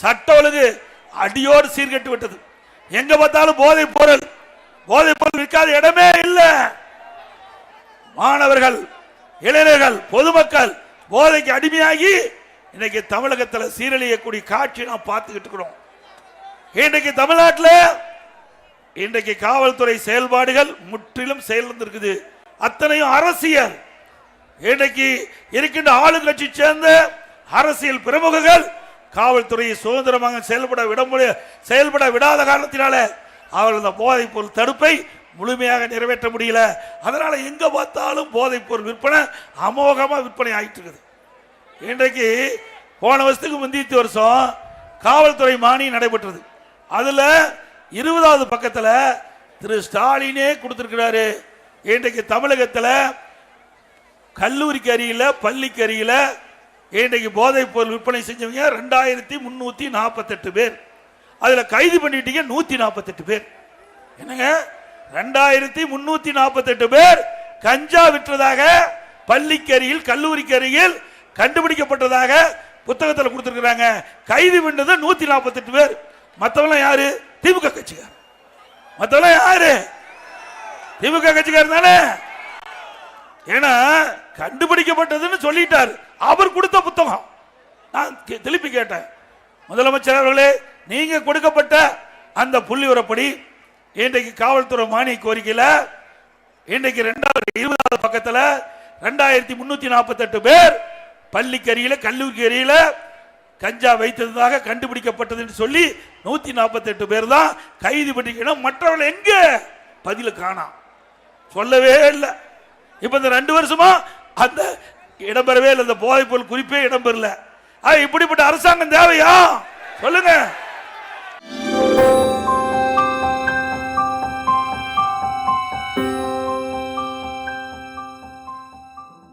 சட்ட ஒழுங்கு அடியோடு சீர்கெட்டு விட்டது. எங்க பார்த்தாலும் போதை பொருள் போதை பொருள் விற்காத இடமே இல்லை. மாணவர்கள் இளைஞர்கள் பொதுமக்கள் போதைக்கு அடிமையாகி இன்னைக்கு தமிழகத்தில் சீரழியக்கூடிய காட்சி நாம் பார்த்துக்கிட்டு இருக்கிறோம். இன்றைக்கு தமிழ்நாட்டில் இன்றைக்கு காவல்துறை செயல்பாடுகள் முற்றிலும் செயல்ந்திருக்குது அத்தனையும் அரசியல். இன்றைக்கு இருக்கின்ற ஆளுங்கட்சி சேர்ந்த அரசியல் பிரமுகர்கள் காவல்துறையை சுதந்திரமாக செயல்பட விட முடிய செயல்பட விடாத காரணத்தினால அவர்கள் இந்த போதைப் பொருள் தடுப்பை முழுமையாக நிறைவேற்ற முடியல. அதனால் எங்கே பார்த்தாலும் போதைப் பொருள் விற்பனை அமோகமாக விற்பனை ஆகிட்டு இருக்குது இன்றைக்கு போன வருஷத்துக்கு முந்தியத்து வருஷம் காவல்துறை மானியம் நடைபெற்றது. அதில் இருபதாவது பக்கத்தில் திரு ஸ்டாலினே கொடுத்துருக்கிறாரு. இன்றைக்கு தமிழகத்தில் கல்லூரிக்கு அருகில் பள்ளிக்கு அருகில் இன்றைக்கு போதைப் பொருள் விற்பனை செஞ்சவங்க ரெண்டாயிரத்தி முன்னூத்தி நாற்பத்தெட்டு பேர். அதுல கைது பண்ணிட்டீங்க நூத்தி நாற்பத்தெட்டு பேர். என்னங்க? ரெண்டாயிரத்தி முன்னூத்தி நாற்பத்தெட்டு பேர் கஞ்சா விற்றதாக பள்ளிக்கு அருகில் கல்லூரிக்கு அருகில் கண்டுபிடிக்கப்பட்டதாக புத்தகத்தில் கொடுத்துருக்குறாங்க. கைது பண்ணது நூத்தி நாற்பத்தெட்டு பேர். மற்றவெல்லாம் யாரு? திமுக கட்சிக்கார் மற்றவெல்லாம் யாரு? திமுக கட்சிக்காரர் தானே? ஏன்னா கண்டுபிடிக்கப்பட்டதுன்னு சொல்லிட்டார். அவர் கொடுத்த புத்தகம். நான் திருப்பி கேட்டேன். முதலமைச்சர் அவர்களே நீங்க கொடுக்கப்பட்ட அந்த புள்ளி உரப்படி இன்றைக்கு காவல்துறை மானிய கோரிக்கையில் இன்றைக்கு ரெண்டாவது இருபதாவது பக்கத்தில் ரெண்டாயிரத்தி முன்னூத்தி நாற்பத்தெட்டு பேர் பள்ளிக்கு கல்லூரிக்கரியில் கல்லூரிக்கு கஞ்சா வைத்ததாக கண்டுபிடிக்கப்பட்டது என்று சொல்லி நூத்தி நாற்பத்தெட்டு பேர் தான் கைது பண்ணிக்கணும் மற்றவர்கள் எங்க பதில காணாம் சொல்லவே இல்லை. இப்ப இந்த ரெண்டு வருஷமா அந்த இடம்பெறவே இல்லை இந்த போதைப்பொருள் குறிப்பே இடம்பெறல. ஆ, இப்படிப்பட்ட அரசாங்கம் தேவையா? சொல்லுங்க.